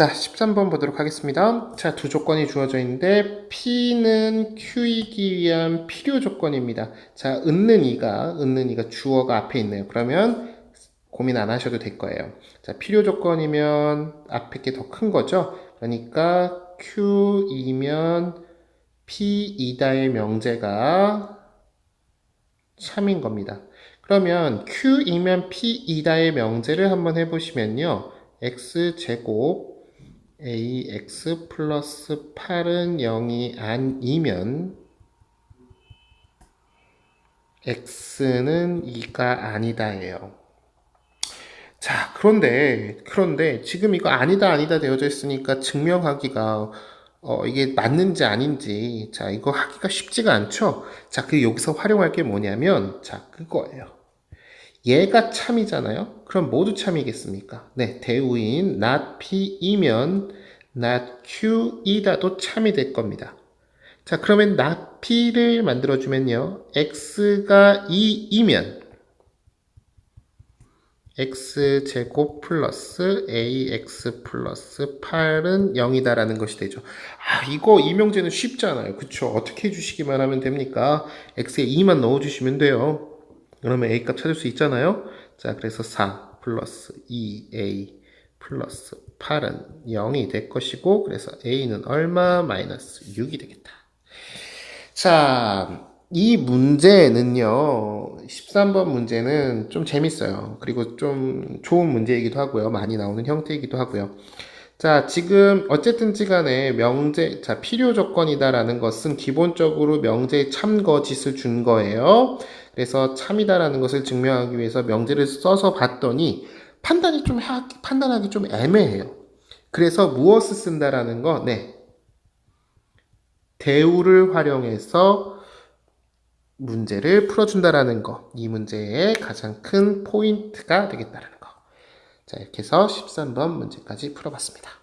자, 13번 보도록 하겠습니다. 자, 두 조건이 주어져 있는데, P는 Q이기 위한 필요 조건입니다. 자, 은는 이가, 은는 이가 주어가 앞에 있네요. 그러면 고민 안 하셔도 될 거예요. 자, 필요 조건이면 앞에 게 더 큰 거죠? 그러니까 Q이면 P이다의 명제가 참인 겁니다. 그러면 Q이면 P이다의 명제를 한번 해보시면요. X제곱 ax 플러스 8은 0이 아니면 x는 2가 아니다예요. 자, 그런데 그런데 지금 이거 아니다 아니다 되어져 있으니까 증명하기가 어, 이게 맞는지 아닌지 자, 이거 하기가 쉽지가 않죠. 자, 그 여기서 활용할 게 뭐냐면 자, 그거예요. 얘가 참이잖아요. 그럼 모두 참이겠습니까? 네, 대우인 not p이면 not q이다도 참이 될 겁니다. 자, 그러면 not p를 만들어 주면요. x가 2이면 x제곱 플러스 ax 플러스 8은 0이다라는 것이 되죠. 아, 이거 이명제는 쉽잖아요. 그쵸? 어떻게 해주시기만 하면 됩니까? x에 2만 넣어주시면 돼요. 그러면 a 값 찾을 수 있잖아요. 자, 그래서 4 플러스 2a 플러스 8은 0이 될 것이고, 그래서 a는 얼마? 마이너스 6이 되겠다. 자, 이 문제는요, 13번 문제는 좀 재밌어요. 그리고 좀 좋은 문제이기도 하고요. 많이 나오는 형태이기도 하고요. 자, 지금 어쨌든지 간에 명제, 자, 필요 조건이다라는 것은 기본적으로 명제의 참거 짓을 준 거예요. 그래서 참이다라는 것을 증명하기 위해서 명제를 써서 봤더니 판단이 좀 하, 판단하기 좀 애매해요. 그래서 무엇을 쓴다라는 거, 네. 대우를 활용해서 문제를 풀어준다라는 거. 이 문제의 가장 큰 포인트가 되겠다라는 거. 자, 이렇게 해서 13번 문제까지 풀어봤습니다.